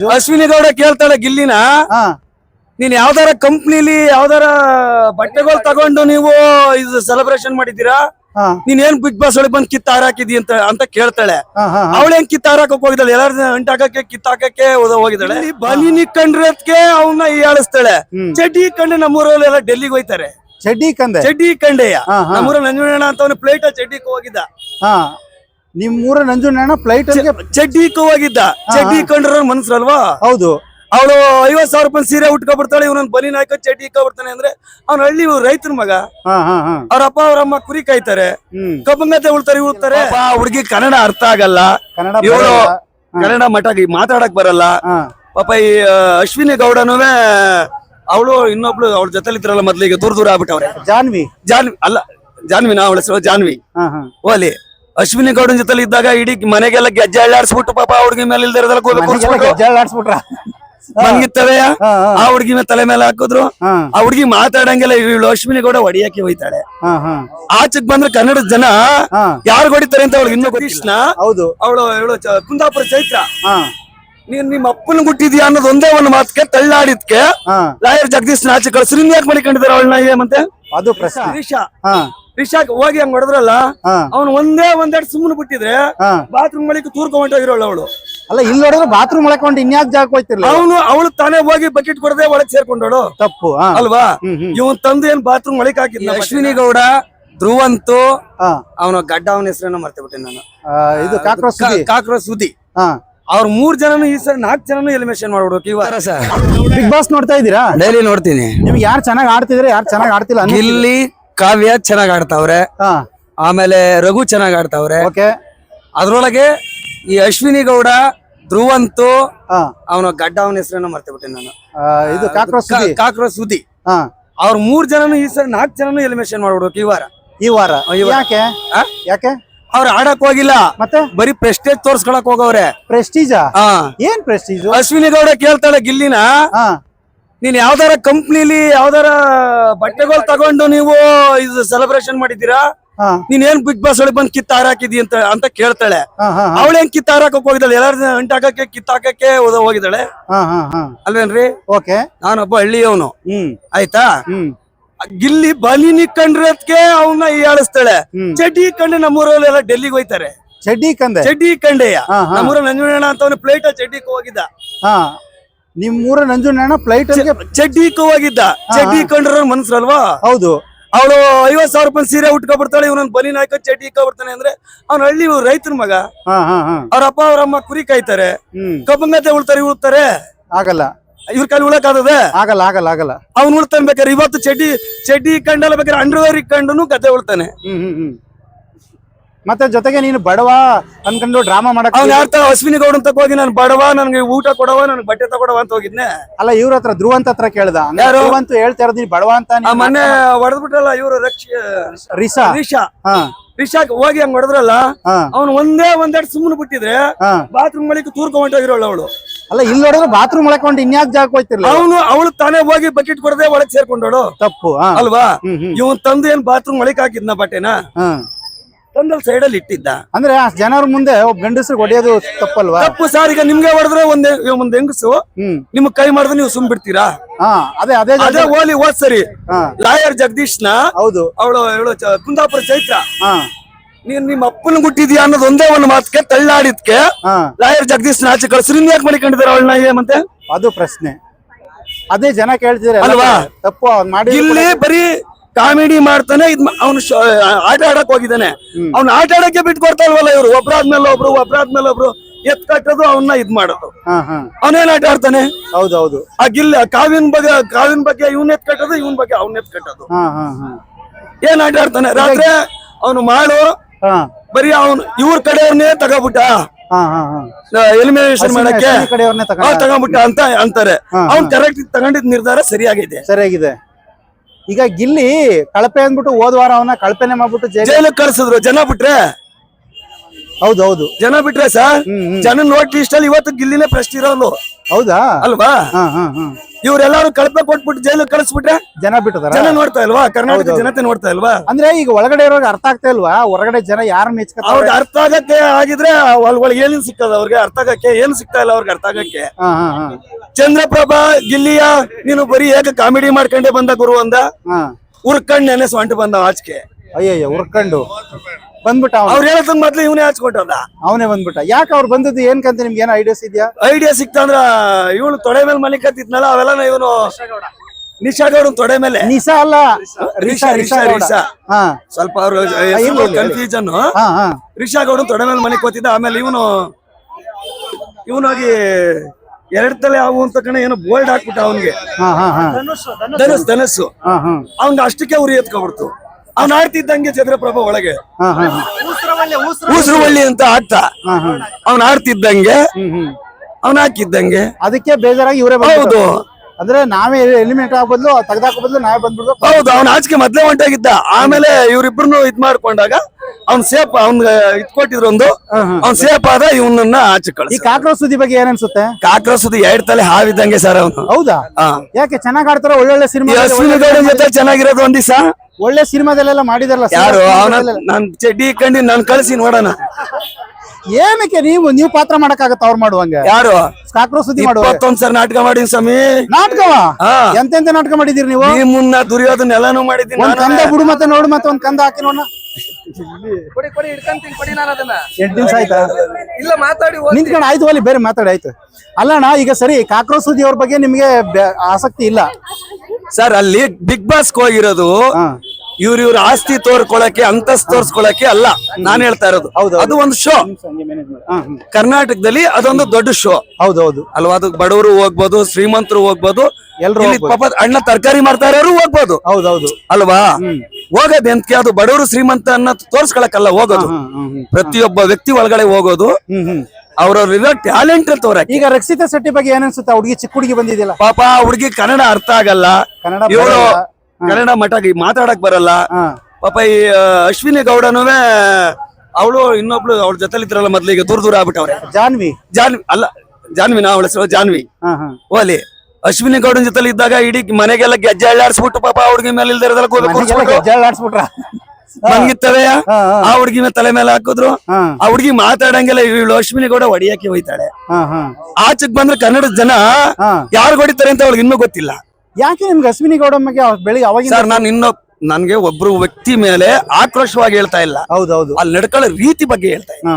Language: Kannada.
ಅಶ್ವಿನಿ ಗೌಡ ಕೇಳ್ತಾಳೆ ಗಿಲ್ಲಿನ ನೀನ್ ಯಾವ್ದಾರ ಕಂಪ್ನಿಲಿ ಯಾವ್ದಾರ ಬಟ್ಟೆಗಳು ತಗೊಂಡು ನೀವು ಇದು ಸೆಲೆಬ್ರೇಷನ್ ಮಾಡಿದ್ದೀರಾ? ನೀನ್ ಏನ್ ಬಿಗ್ ಬಾಸ್ ಒಳಗೆ ಬಂದ್ ಕಿತ್ತ ಹಾರಾಕಿದಿ ಅಂತ ಅಂತ ಕೇಳ್ತಾಳೆ. ಅವಳೇನ್ ಕಿತ್ತ ಹಾರಾಕಕ್ ಹೋಗಿದ್ದಾಳೆ? ಎಲ್ಲಾರ ಅಂಟಾಕಕ್ಕೆ ಕಿತ್ತಾಕಕ್ಕೆ ಹೋಗಿದ್ದಾಳೆ. ಇಲ್ಲಿ ಬಲಿ ನಿಕ್ಕಂಡ್ರದ್ಕೆ ಅವನ್ನ ಹೀಯಾಳಿಸ್ತಾಳೆ. ಹ್ಮ್. ಚಡ್ಡಿ ಕಂಡು ನಮ್ಮೂರಲ್ಲಿ ಎಲ್ಲ ಡೆಲ್ಲಿಗೆ ಹೋಯ್ತಾರೆ. ಚಡ್ಡಿ ಕಂದೆ ಚಡ್ಡಿ ಕಂಡೆಯ. ನಮ್ಮೂರ ನಂಜುಣ ನಮ್ಮೂರಲ್ಲಿ ನಂಜುಣ್ಣ ಅಂತ ಅವನು ಪ್ಲೇಟ್ ಚಡ್ಡಿಗೆ ಹೋಗಿದ್ದ. ಹಾ ನಿಮ್ ಊರ ನಂಜುಣ್ಣ ಫ್ಲೈಟ್ ಚಡ್ಡಿ ಇಕ್ಕೋವಾಗಿದ್ದ ಹೋಗಿದ್ದ ಚಡ್ಡಿ ಕಂಡ್ರ ಮನ್ಸ್ರಲ್ವಾ? ಹೌದು. ಅವಳು ಐವತ್ ಸಾವಿರ ರೂಪಾಯಿ ಸೀರೆ ಉಟ್ಕೊಬಿಡ್ತಾಳೆ ಇವನೊಂದು ಬಲಿ ನಾಯ್ಕ ಚಡ್ಡಿ ಇಕ್ಕೊಬಿಡ್ತಾನೆ ಅಂದ್ರೆ ಅವ್ನ ಹಳ್ಳಿ ರೈತನ ಮಗ. ಅವ್ರ ಅಪ್ಪ ಅವ್ರ ಅಮ್ಮ ಕುರಿ ಕಾಯ್ತಾರೆ. ಕಬ್ಬಂಗತೆ ಉಳ್ತಾರೆ ಉಳ್ತಾರೆ. ಹುಡುಗಿ ಕನ್ನಡ ಅರ್ಥ ಆಗಲ್ಲ. ಇವಳು ಕನ್ನಡ ಮಠ ಮಾತಾಡಕ್ ಬರಲ್ಲ. ಪಾಪ ಈ ಅಶ್ವಿನಿ ಗೌಡನು ಅವಳು ಇನ್ನೊಬ್ಳು ಅವಳ ಜೊತೆಲಿ ಇದ್ರಲ್ಲ ಮೊದ್ಲಿಗೆ ದೂರ ದೂರ ಆಗ್ಬಿಟ್ಟವ್ರೆ. ಜಾನ್ವಿ. ಜಾನ್ವಿ ಅಲ್ಲ ಜಾನ್ವಿನ? ಅವಳ ಹೆಸರು ಜಾನ್ವಿ. ಓಲಿ. ಅಶ್ವಿನಿ ಗೌಡನ್ ಜೊತೆಲಿ ಇದ್ದಾಗ ಇಡೀ ಮನೆಗೆಲ್ಲ ಗೆಜ್ಜೆ ಅಳ್ಳಾಡ್ಸ್ಬಿಟ್ಟು ಪಾಪ ಆ ಹುಡುಗಿ ಮೇಲೆ ಇಲ್ದಿರೋದೆಲ್ಲ ಮನೆಗೆಲ್ಲ ಗೆಜ್ಜೆ ಆಡ್ಸ್ಬಿಟ್ರ ಮನ್ಗಿತ್ತವೆ ಹಾ ಹಾ. ಆ ಹುಡುಗಿ ಮೇಲೆ ತಲೆ ಮೇಲೆ ಹಾಕಿದ್ರು. ಆ ಹುಡುಗಿ ಮಾತಾಡಂಗೆಲ್ಲ ಇವಳು ಅಶ್ವಿನಿ ಗೌಡ ಹೊಡಿಯಕ್ಕೆ ಹೋಯ್ತಾಳೆ. ಆಚೆಗ್ ಬಂದ್ರೆ ಕನ್ನಡದ ಜನ ಯಾರು ಹೊಡಿತಾರೆ ಅಂತ ಅವಳಿಗೆ ಇನ್ನೂ ಕೃಷ್ಣ ಹೌದು. ಅವಳು ಇವಳು ಕುಂದಾಪುರ ಚೈತ್ರ. ನೀನ್ ನಿಮ್ಮ ಅಪ್ಪನ ಗುಟ್ಟಿದ್ಯಾ ಅನ್ನೋದು ಒಂದೇ ಒಂದು ಮಾತಕ್ಕೆ ತಳ್ಳಾಡಿದ್ಕೆ ಲಾಯರ್ ಜಗದೀಶ್ ಆಚೆ ಯಾಕ ಯಾಕೆ ಮಾಡಿಕೊಂಡಿದ್ದಾರೆ ಅವಳನ್ನ ಮತ್ತೆ? ಅದು ಪ್ರಶ್ನೆ. ರಿಷಾ. ರಿಷಾಕ್ ಹೋಗಿ ಹಂಗ್ ಹೊಡೆದ್ರಲ್ಲ ಅವ್ನು ಒಂದೇ ಒಂದೆರಡು ಸುಮ್ಮನೆ ಬಿಟ್ಟಿದ್ರೆ ಬಾತ್ರೂಮ್ ಬಳಿಕ ತೂರ್ಕೊಂಡೋಗಿರೋಳು ಅವಳು. ಅಲ್ಲ ಇಲ್ಲಿ ನೋಡಿದ್ರೆ ಬಾತ್ರೂಮ್ ಮಳಕೊಂಡು ಇನ್ಯಾಕ್ ಜಾಗ ಹೋಯ್ತಿರ್ಲಿಲ್ಲ ಅವನು ಅವಳು ತಾನೇ ಹೋಗಿ ಬಕೆಟ್ ಕೊಡದೆ ಒಳಗ್ ಸೇರ್ಕೊಂಡೋಳು ತಪ್ಪು ಅಲ್ವಾ? ಇವನ್ ತಂದು ಏನ್ ಬಾತ್ರೂಮ್ ಒಳಕ್ ಹಾಕಿದ್ನ ಅಶ್ವಿನಿ ಗೌಡ ಧ್ರುವಂತು ಹಾ. ಅವನ ಗಡ್ಡ ಅವನ ಹೆಸರನ್ನ ಮರ್ತೆ ಬಿಟ್ಟೆ ನಾನು. ಇದು ಕಾಕ್ರೋಚ್ ಸುದ್ದಿ? ಕಾಕ್ರೋಚ್ ಸುದ್ದಿ. ಹಾ. ಅವ್ರ ಮೂರ್ ಜನನು ಈ ಸರಿ ನಾಲ್ಕು ಜನನು ಎಲಿಮಿನೇಷನ್ ಮಾಡ್ಬಿಡ್ಬೇಕು ಇವಾಗ ಸರ್ ಬಿಗ್ ಬಾಸ್ ನೋಡ್ತಾ ಇದ್ದೀರಾ? ಡೈಲಿ ನೋಡ್ತೀನಿ. ನಿಮ್ಗೆ ಯಾರು ಚೆನ್ನಾಗಿ ಆಡ್ತಿದ್ರೆ ಯಾರು ಚೆನ್ನಾಗಿ ಆಡ್ತಿಲ್ಲ ಇಲ್ಲಿ ಕಾವ್ಯ ಚೆನ್ನಾಗ್ ಆಡ್ತಾವ್ರೆ. ಹಾ. ಆಮೇಲೆ ರಘು ಚೆನ್ನಾಗ್ ಆಡ್ತಾವ್ರೆ. ಓಕೆ. ಅದ್ರೊಳಗೆ ಈ ಅಶ್ವಿನಿ ಗೌಡ ಧ್ರುವಂತು ಹಾ. ಅವನ ಗಡ್ಡ ಅವನ ಹೆಸರನ್ನ ಮರ್ತಿಬಿಟ್ಟೆ ನಾನು. ಆ, ಇದು ಕಾಕ್ರೋಚ್ ಸುದ್ದಿ. ಕಾಕ್ರೋಚ್ ಸುದ್ದಿ. ಹಾ. ಅವ್ರ ಮೂರ್ ಜನನು ಈ ಸರಿ ನಾಲ್ಕು ಜನನು ಎಲಿಮಿನೇಷನ್ ಮಾಡ್ಬಿಡ್ಬೇಕು ಈ ವಾರ. ಈ ವಾರ. ಈ ವಾರ. ಯಾಕೆ? ಆ? ಯಾಕೆ? ಅವ್ರು ಆಡಕ್ ಹೋಗಿಲ್ಲ. ಮತ್ತೆ? ಬರೀ ಪ್ರೆಸ್ಟೇಜ್ ತೋರ್ಸ್ಕೊಳಕ್ ಹೋಗವ್ರೆ. ಪ್ರೆಸ್ಟೀಜಾ ಹಾ. ಏನ್ ಪ್ರೆಸ್ಟೀಜ್ ಅಶ್ವಿನಿ ಗೌಡ ಕೇಳ್ತಾಳೆ ಗಿಲ್ಲಿನ. ಹಾ. ನೀನ್ ಯಾವ್ದಾರ ಕಂಪ್ನಿಲಿ ಯಾವ್ದಾರ ಬಟ್ಟೆಗಳು ತಗೊಂಡು ನೀವು ಇದು ಸೆಲೆಬ್ರೇಷನ್ ಮಾಡಿದ್ದೀರಾ? ನೀನ್ ಏನ್ ಬಿಗ್ ಬಾಸ್ ಒಳಗೆ ಬಂದ್ ಕಿತ್ತ ಹಾರಾಕಿದಿ ಅಂತ ಅಂತ ಕೇಳ್ತಾಳೆ. ಹಾ ಹೆಂಗ್ ಕಿತ್ತ ಹಾರಾಕಕ್ ಹೋಗಿದ್ದಾಳೆ? ಎಲ್ಲಾರ ಅಂಟಾಕಕ್ಕೆ ಕಿತ್ತಾಕಕ್ಕೆ ಹೋಗಿದ್ದಾಳೆ? ಹಾ ಹಾ ಹಾ. ಅಲ್ವೇನ್ರಿ? ಓಕೆ. ನಾನೊಬ್ಬ ಹಳ್ಳಿಯವನು. ಹ್ಮ್. ಆಯ್ತಾ? ಹ್ಮ್. ಗಿಲ್ಲಿ ಬಲಿನಿ ಕಂಡ್ರದ್ಕೆ ಅವನ್ನ ಹೀಯಾಳಿಸ್ತಾಳೆ ಹ್ಮ್. ಚಡ್ಡಿ ಕಂಡು ನಮ್ಮೂರಲ್ಲೆಲ್ಲ ಡೆಲ್ಲಿಗೆ ಹೋಯ್ತಾರೆ. ಚಡ್ಡಿ ಕಂದೆ ಚಡ್ಡಿ ಕಂಡೆಯ ನಮ್ಮೂರ ನಂಜುನಣ್ಣ ನಂಜುಣ್ಣ ಅಂತ ಅವನು ಫ್ಲೈಟ್ ಚಡ್ಡಿಗೆ ಹೋಗಿದ್ದ. ಹಾ. ನಿಮ್ ಊರ ನಂಜುಣ್ಣ ಫ್ಲೈಟ್ ಚಡ್ಡಿಕ್ ಚಡ್ಡಿಗೆ ಹೋಗಿದ್ದ ಚಡ್ಡಿ ಕಂಡ್ರ ಮನ್ಸ್ರಲ್ವಾ ಹೌದು. ಅವಳು ಐವತ್ ಸಾವಿರ ರೂಪಾಯಿ ಸೀರೆ ಉಟ್ಕೊಬಿಡ್ತಾಳೆ ಇವನೊಂದು ಬಲಿನ ಹಾಕ ಚಡ್ಡಿ ಇಕ್ಕೊಬಿಡ್ತಾನೆ ಅಂದ್ರೆ ಅವ್ನ ಹಳ್ಳಿ ರೈತನ ಮಗ. ಅವ್ರ ಅಪ್ಪ ಅವ್ರ ಅಮ್ಮ ಕುರಿ ಕಾಯ್ತಾರೆ. ಕಬ್ಬಂಗತೆ ಉಳ್ತಾರೆ ಉಳ್ತಾರೆ. ಆಗಲ್ಲ. ಇವ್ರ ಕೈಲಿ ಉಳಕಾದದೆ? ಆಗಲ್ಲ ಆಗಲ್ಲ ಆಗಲ್ಲ. ಅವ್ನು ಉಳ್ತಾನೆ ಬೇಕಾದ್ರೆ ಇವತ್ತು ಚಡ್ಡಿ ಚಡ್ಡಿ ಕಂಡಲ್ಲ ಬೇಕಾದ್ರೆ ಅಂಡರ್ವೇರ್ ಇಕ್ಕಂಡು ಗದ್ದೆ ಉಳ್ತಾನೆ. ಹ್ಮ್ ಹ್ಮ್ ಹ್ಮ್. ಮತ್ತೆ ಜೊತೆಗೆ ನೀನು ಬಡವ ಅನ್ಕೊಂಡು ಡ್ರಾಮಾ ಮಾಡಕ್ ಅವ್ನು ಅಶ್ವಿನಿ ಗೌಡ ಅಂತ ಹೋಗಿ ನಾನು ಬಡವ ನನ್ಗೆ ಊಟ ಕೊಡವ ನನ್ಗೆ ಬಟ್ಟೆ ತಗೊಡವ ಅಂತ ಹೋಗಿದ್ನೆ? ಅಲ್ಲ ಇವ್ರ ಹತ್ರ ಧ್ರುವಂತ ಹತ್ರ ಕೇಳ್ದ. ಅಂತ ಹೇಳ್ತಾ ಇರೋದು ನೀನ್ ಬಡವ ಅಂತ ಆ ನೀನ್ ಮೊನ್ನೆ ಹೊಡೆದ್ಬಿಟ್ರಲ್ಲ ಇವರು ರಕ್ಷ ರಿಸಾ ರಿಷಾ. ಹಾ. ರಿಷಾಕ್ ಹೋಗಿ ಹಂಗ್ ಹೊಡೆದ್ರಲ್ಲ ಹಾ. ಅವ್ನು ಒಂದೇ ಒಂದೆರಡು ಸುಮ್ಮನೆ ಬಿಟ್ಟಿದ್ರೆ ಹಾ. ಬಾತ್ರೂಮ್ ತೂರ್ಕೊಂಡ್ ಹೊಂಟೋಗಿರೋಳು ಅವಳು. ಅಲ್ಲ ಇಲ್ಲಿ ನೋಡಿದ್ರೆ ಬಾತ್ರೂಮ್ ಒಳಕೊಂಡು ಇನ್ಯಾಕ್ ಜಾಗ ಹೋಯ್ತಿರ್ಲಿಲ್ಲ ಅವನು ಅವಳು ತಾನೇ ಹೋಗಿ ಬಕೆಟ್ ಕೊಡದೆ ಒಳಗ್ ಸೇರ್ಕೊಂಡೋಡು ತಪ್ಪು ಅಲ್ವಾ? ಹ್ಮ್ ಹ್ಮ್. ಇವನ್ ತಂದು ಏನ್ ಬಾತ್ರೂಮ್ ಒಳಕ್ ಹಾಕಿದ್ನ ಬಟ್ಟೆನ? ಹಾ. ಸೈಡ್ ಅಲ್ಲಿ ಇಟ್ಟಿದ್ದ. ಅಂದ್ರೆ ಅಷ್ಟ್ ಜನರ ಮುಂದೆ ಒಬ್ಬ ಗಂಡಸ್ರಿಗೆ ಹೊಡೆಯೋದು ತಪ್ಪಲ್ವಾ? ತಪ್ಪು ಸಾರ್ ಈಗ ನಿಮ್ಗೆ ಹೊಡೆದ್ರೆ ಒಂದ್ ಒಂದ್ ಹೆಂಗಸು? ಹ್ಮ್. ನಿಮ್ಗ್ ಕೈ ಮಾಡಿದ್ರೆ ನೀವು ಸುಮ್ ಬಿಡ್ತೀರಾ? ಹಾ ಅದೇ ಅದೇ ಜಾಗ- ಅದೇ ಓಲಿ ಹೋದ್ ಸರಿ. ಹಾ. ಲಾಯರ್ ಜಗದೀಶ್ನ ಹೌದು. ಅವಳು ಅವಳು ಕುಂದಾಪುರ ಚೈತ್ರ. ಹಾ. ನೀನ್ ನಿಮ್ಮ ಅಪ್ಪನ ಗುಟ್ಟಿದ್ಯಾ ಅನ್ನೋದು ಒಂದೇ ಒಂದು ಮಾತಕ್ಕೆ ತಳ್ಳಾಡಿದ್ಕೆ ಲಾಯರ್ ಜಗದೀಶ್ ಆಚೆ ಕಳ್ಸ್ರಿ ಯಾಕೆ ಮಾಡಿಕೊಂಡಿದ್ದಾರೆ ಅವಳನ್ನ ಮತ್ತೆ? ಅದು ಪ್ರಶ್ನೆ. ಅದೇ ಜನ ಕೇಳ್ತಿದ್ರೆ ಅಲ್ವಾ? ತಪ್ಪು ಅವ್ನ್ ಮಾಡಿ ಇಲ್ಲಿ ಬರೀ ಕಾಮಿಡಿ ಮಾಡ್ತಾನೆ ಇದ್ ಅವನು ಆಟ ಆಡಕ್ ಹೋಗಿದ್ದಾನೆ. ಅವ್ನ ಆಟ ಆಡಕ್ಕೆ ಬಿಟ್ಟು ಕೊಡ್ತಾ ಇಲ್ವಲ್ಲ ಇವ್ರು? ಒಬ್ರಾದ್ಮೇಲೆ ಒಬ್ರು ಒಬ್ರಾದ್ಮೇಲೆ ಒಬ್ರು. ಎತ್ ಕಟ್ಟೋದು ಅವನ್ನ ಇದ್ ಮಾಡೋದು. ಅವನೇನ್ ಆಟ ಆಡ್ತಾನೆ? ಹೌದೌದು. ಹೌದು ಆ ಗಿಲ್ಲ ಕಾವಿನ ಬಗ್ಗೆ ಕಾವಿನ ಬಗ್ಗೆ ಇವನ್ ಎತ್ ಕಟ್ಟೋದು ಇವನ್ ಬಗ್ಗೆ ಅವ್ನ ಎತ್ ಕಟ್ಟೋದು ಏನ್ ಆಟ ಆಡ್ತಾನೆ? ರಾತ್ರಿ ಅವನು ಮಾಡು ಬರೀ ಅವನು ಇವ್ರ ಕಡೆಯವ್ರನ್ನೇ ತಗೋಬಿಟ್ಟ. ಹಾ ಹಾ ಹಾ. ಎಲಿಮಿನೇಷನ್ ಮಾಡಕ್ಕೆ ತಗೊಂಡ್ಬಿಟ್ಟ ಅಂತ ಅಂತಾರೆ. ಅವ್ನು ಕರೆಕ್ಟ್ ತಗೊಂಡಿದ್ ನಿರ್ಧಾರ ಸರಿಯಾಗಿದೆ. ಸರಿಯಾಗಿದೆ. ಈಗ ಗಿಲ್ಲಿ ಕಳಪೆ ಅಂದ್ಬಿಟ್ಟು ಹೋದ್ವಾರ ಅವನ ಕಳಪೆನೆ ಮಾಡ್ಬಿಟ್ಟು ಜೈಲ್ ಜೈಲಿಗೆ ಕಳ್ಸಿದ್ರು ಜನ ಬಿಟ್ರೆ? ಹೌದು ಹೌದು. ಜನ ಬಿಟ್ರೆ ಸರ್. ಜನ ನೋಟ್ ಲಿಸ್ಟ್ ಅಲ್ಲಿ ಇವತ್ತು ಗಿಲ್ಲಿನೇ ಪ್ರಶ್ನೆ ಇರೋನು ಹೌದಾ? ಅಲ್ವಾ? ಹಾ ಹಾ ಹಾ. ಇವ್ರೆಲ್ಲಾರು ಕಳಪೆ ಕೊಟ್ಬಿಟ್ಟು ಜೈಲು ಕಳಿಸ್ಬಿಟ್ರೆ ಜನ ಬಿಟ್ಟದಾರ? ಜನ ನೋಡ್ತಾ ಇಲ್ವಾ? ಕರ್ನಾಟಕ ಜನತೆ ನೋಡ್ತಾ ಇಲ್ವಾ? ಅಂದ್ರೆ ಈಗ ಒಳಗಡೆ ಇರೋರ್ಗೆ ಅರ್ಥ ಆಗ್ತಾ ಇಲ್ವಾ? ಹೊರಗಡೆ ಜನ ಯಾರು ಮೆಚ್ಚ ಅವ್ರಿಗೆ ಅರ್ಥ ಆಗಕ್ಕೆ ಆಗಿದ್ರೆ ಒಳಗೆ ಏನೇನ್ ಸಿಗ್ತದ? ಅವ್ರಿಗೆ ಅರ್ಥ ಆಗಕ್ಕೆ ಏನ್ ಸಿಗ್ತಾ ಇಲ್ಲ ಅವ್ರಿಗೆ ಅರ್ಥ ಆಗಕ್ಕೆ? ಚಂದ್ರಪ್ರಭಾ ಗಿಲ್ಲಿಯ ನೀನು ಬರೀ ಹೇಗೆ ಕಾಮಿಡಿ ಮಾಡ್ಕೊಂಡೆ ಬಂದ ಗುರು ಅಂದ? ಉರ್ಕಂಡ್ ನೆನೆ ಸೊಂಟು ಬಂದ ಆಚೆಗೆ. ಅಯ್ಯಯ್ಯ ಉರ್ಕೊಂಡು ಬಂದ್ಬಿಟ್ಟ ಅವ್ನು. ಅವ್ರು ಹೇಳೋದ್ ಮೊದ್ಲು ಇವನೇ ಹಚ್ಕೊಟ್ಟದ ಅವನೇ ಬಂದ್ಬಿಟ್ಟ. ಯಾಕೆ ಅವ್ರು ಬಂದದ್ದು ಏನ್ಕಂತ ನಿಮ್ಗೆ ಏನೋ ಐಡಿಯಾಸ್ ಇದೆಯಾ? ಐಡಿಯಾ ಸಿಕ್ತಂದ್ರ ಇವಳು ತೊಡೆ ಮೇಲೆ ಮನೆ ಕತ್ತಿದ್ನಲ್ಲ ಅವೆಲ್ಲ ಇವನು ನಿಶಾಗೌಡನ್ ತೊಡೆ ಮೇಲೆ. ನಿಶಾ ಅಲ್ಲ ರಿಷಾ ರಿಷಾ ಗೌಡ. ರಿಷಾ. ಹಾ. ಸ್ವಲ್ಪ ಅವ್ರು. ಕನ್ಫ್ಯೂಷನ್ ಹಾ ಹಾ. ರಿಷಾ ಗೌಡನ್ ತೊಡೆ ಮೇಲೆ ಮನೆ ಕೂತಿದ್ದ ಆಮೇಲೆ ಇವನು ಇವನಾಗಿ ಎರಡ್ ತಲೆ ಅವು ಅಂತ ಕಣ ಏನೋ ಬೋಲ್ಡ್ ಹಾಕ್ಬಿಟ್ಟ ಅವನ್ಗೆ. ಹಾ ಹಾ ಹಾ. ಧನಸ್ ಧನಸ್ಸು ಹಾ ಹಾ. ಅವ್ನ್ಗೆ ಅಷ್ಟಕ್ಕೆ ಉರಿ ಎತ್ಕೊಬಿಡ್ತು ಅವ್ನ ಆಡ್ತಿದ್ದಂಗೆ ಚಂದ್ರಪ್ರಭ ಒಳಗೆ. ಹಾ ಹಾ ಹಾ. ಊಸರುವಳ್ಳಿ ಅಂತ ಆಡ್ತ. ಹಾ ಹಾ. ಅವ್ನ ಆಡ್ತಿದ್ದಂಗೆ. ಹ್ಮ್ ಹ್ಮ್. ಅವ್ನ ಹಾಕಿದ್ದಂಗೆ. ಅದಕ್ಕೆ ಬೇಜಾರಾಗಿ ಇವರೇ ಹೌದು. ಅಂದ್ರೆ ನಾವೇ ಎಲಿಮಿನೇಟ್ ಆಗೋ ಬದಲು ತೆಗ್ದಾಕೋ ಬದಲು ನಾವೇ ಬಂದ್ಬಿಡ್ಬೇಕು ಹೌದು ಅವ್ನ ಆಚೆಗೆ ಮೊದ್ಲೇ ಹೊಂಟಾಗಿದ್ದ. ಆಮೇಲೆ ಇವ್ರಿಬ್ರು ಇದ್ ಮಾಡ್ಕೊಂಡಾಗ ಅವ್ನ್ ಸೇಫ್ ಅವ್ನ್ ಇದ್ ಕೊಟ್ಟಿದ್ರು ಒಂದು. ಅವ್ನ್ ಸೇಫ್ ಆದ ಇವನನ್ನ ಆಚೆ ಈ ಕಳ್ಸ ಕಾಕ್ರೋಚ್ ಸುದ್ದಿ ಬಗ್ಗೆ ಏನ್ ಅನ್ಸುತ್ತೆ ಸುದ್ದಿ ಎರಡ್ ತಲೆ ಹಾವಿದ್ದಂಗೆ ಸರ್ ಅವನು. ಹೌದಾ? ಯಾಕೆ ಚೆನ್ನಾಗ್ ಆಡ್ತಾರ ಒಳ್ಳೊಳ್ಳೆ ಈ ಸಿನಿಮಾ ಅಶ್ವಿನಿ ಗೌಡನ್ ಜೊತೆ ಚೆನ್ನಾಗಿರೋದು ಒಂದ್ ದಿವಸ. ಒಳ್ಳೆ ಸಿನಿಮಾದಲ್ಲೆಲ್ಲ ಮಾಡಿದಾರಲ್ಲ ಯಾರು? ಅವನ ನಾನ್ ಚಡ್ಡಿ ಕಂಡಿ ನಾನ್ ಕಳ್ಸಿ ನೋಡೋಣ. ಏನಕ್ಕೆ ನೀವು ನೀವು ಪಾತ್ರ ಮಾಡಕ್ಕಾಗತ್ತ ಅವ್ರು ಮಾಡುವಂಗ ಯಾರು? ಕಾಕ್ರೋಚ್ ಸುದ್ದಿ ಮಾಡುವ? ಸರ್ ನಾಟಕ ಮಾಡಿ ಸ್ವಾಮಿ. ನಾಟಕವ? ಎಂತೆಂತ ನಾಟಕ ಮಾಡಿದಿರಿ ನೀವು? ನಿಮ್ಮನ್ನ ಮುನ್ನ ದುರ್ಯೋಧನ ಎಲ್ಲಾನು ಮಾಡಿದ್ದೀನಿ ಒಂದ್ ಕಂದ ಬಿಡು ಮತ್ತೆ ನೋಡು ಮತ್ತೆ ಒಂದ್ ಕಂದ ಹಾಕಿ ನೋಡ ಕೊಡಿ ಕೊಡಿ ಇಟ್ಕೊಂತೀನಿ ಕೊಡಿ ನಾನು ಅದನ್ನ. ಎಂಟ್ ನಿಮಿಷ ಆಯ್ತಾ? ಇಲ್ಲ ಮಾತಾಡಿ ಹೋಗಿ. ನಿಂತ್ಕೊಂಡು ಆಯ್ತು ಅಲ್ಲಿ ಬೇರೆ ಮಾತಾಡಿ ಆಯ್ತು. ಅಲ್ಲಣ್ಣ ಈಗ ಸರಿ ಕಾಕ್ರೋಚ್ ಸುದ್ದಿ ಅವ್ರ ಬಗ್ಗೆ ನಿಮ್ಗೆ ಬೆ- ಆಸಕ್ತಿ ಇಲ್ಲ. ಸರ್ ಅಲ್ಲಿ ಬಿಗ್ ಬಾಸ್ ಹೋಗಿರೋದು ಹಾ. ಇವ್ರ ಇವ್ರ ಆಸ್ತಿ ತೋರ್ಕೊಳಕ್ಕೆ ಅಂತಸ್ ತೋರ್ಸ್ಕೊಳಕ್ಕೆ ಅಲ್ಲ. ನಾನ್ ಹೇಳ್ತಾ ಇರೋದು. ಹೌದು, ಅದು ಒಂದು ಶೋ ಹಾ, ಹ್ಮ್. ಕರ್ನಾಟಕದಲ್ಲಿ ಅದೊಂದು ದೊಡ್ಡ ಶೋ ಹೌದೌದು ಅಲ್ವಾ ಅದು ಬಡವರು ಹೋಗ್ಬೋದು ಶ್ರೀಮಂತರು ಹೋಗ್ಬೋದು. ಎಲ್ಲರೂ ಇಲ್ಲಿ ಹೋಗ್ಬೋದು. ಪಾಪ ಅಣ್ಣ ತರಕಾರಿ ಮಾಡ್ತಾ ಇರೋರು ಹೋಗ್ಬೋದು. ಹೌದೌದು ಅಲ್ವಾ? ಹೋಗೋದ್ ಎಂತಕೆ ಅದು ಬಡವರು ಶ್ರೀಮಂತ ಅನ್ನ ತೋರ್ಸ್ಕೊಳಕ್ಕಲ್ಲ ಹೋಗೋದು. ಪ್ರತಿಯೊಬ್ಬ ವ್ಯಕ್ತಿ ಒಳಗಡೆ ಹೋಗೋದು. ಅವ್ರವ್ರ ಟ್ಯಾಲೆಂಟ್ ತೋರಕ್ಕೆ. ಈಗ ರಕ್ಷಿತಾ ಶೆಟ್ಟಿ ಬಗ್ಗೆ ಏನನ್ಸುತ್ತೆ? ಹುಡುಗಿ ಚಿಕ್ಕ ಹುಡುಗಿ ಬಂದಿದ್ದಿಲ್ಲ ಪಾಪ ಹುಡುಗಿ ಕನ್ನಡ ಅರ್ಥ ಆಗಲ್ಲ. ಕನ್ನಡ ಇವಳು ಕನ್ನಡ ಮಠ ಮಾತಾಡಕ್ ಬರಲ್ಲ. ಪಾಪ ಈ ಅಶ್ವಿನಿ ಗೌಡನು ಅವಳು ಇನ್ನೊಬ್ಳು ಅವಳ ಜೊತೆಲಿ ಇದ್ರಲ್ಲ ಮೊದ್ಲಿಗೆ ದೂರ ದೂರ ಆಗ್ಬಿಟ್ಟವ್ರೆ. ಜಾನ್ವಿ. ಜಾನ್ವಿ ಅಲ್ಲ ಜಾನ್ವಿ ನಾ ಅವಳ ಹೆಸರು ಜಾನ್ವಿ. ಓಲಿ. ಅಶ್ವಿನಿ ಗೌಡನ್ ಜೊತೆ ಇದ್ದಾಗ ಇಡೀ ಮನೆಗೆಲ್ಲ ಗೆಜ್ಜೆ ಅಳ್ಳಾಡ್ಸ್ಬಿಟ್ಟು ಪಾಪ ಹುಡುಗಿ ಮೇಲೆ ಇಲ್ದೇ ಹಾ. ಆ ಹುಡುಗಿ ಮೇಲೆ ತಲೆ ಮೇಲೆ ಹಾಕಿದ್ರು. ಆ ಹುಡುಗಿ ಮಾತಾಡಂಗೆಲ್ಲ ಇವಳು ಅಶ್ವಿನಿ ಗೌಡ ಹೊಡಿಯಕ್ಕೆ ಹೋಯ್ತಾಳೆ. ಹಾ ಹಾ. ಆಚೆಗ್ ಬಂದ್ರೆ ಕನ್ನಡದ ಜನ ಯಾರು ಹೊಡಿತಾರೆ ಅಂತ ಅವಳಿಗೆ ಇನ್ನೂ ಗೊತ್ತಿಲ್ಲ. ಯಾಕೆ ನಿಮ್ಗೆ ಅಶ್ವಿನಿ ಗೌಡ ಬಗ್ಗೆ ಅವ್ರ್ ಬೆಳಿಗ್ಗೆ ಅವಾಗಿಂದ ಸರ್ ನಾನು ಇನ್ನೂ ನನ್ಗೆ ಒಬ್ರು ವ್ಯಕ್ತಿ ಮೇಲೆ ಆಕ್ರೋಶವಾಗಿ ಹೇಳ್ತಾ ಇಲ್ಲ. ಹೌದೌದು. ಅಲ್ಲಿ ನಡ್ಕೊಳ್ಳೋ ರೀತಿ ಬಗ್ಗೆ ಹೇಳ್ತಾ ಇದ್ದೀನಿ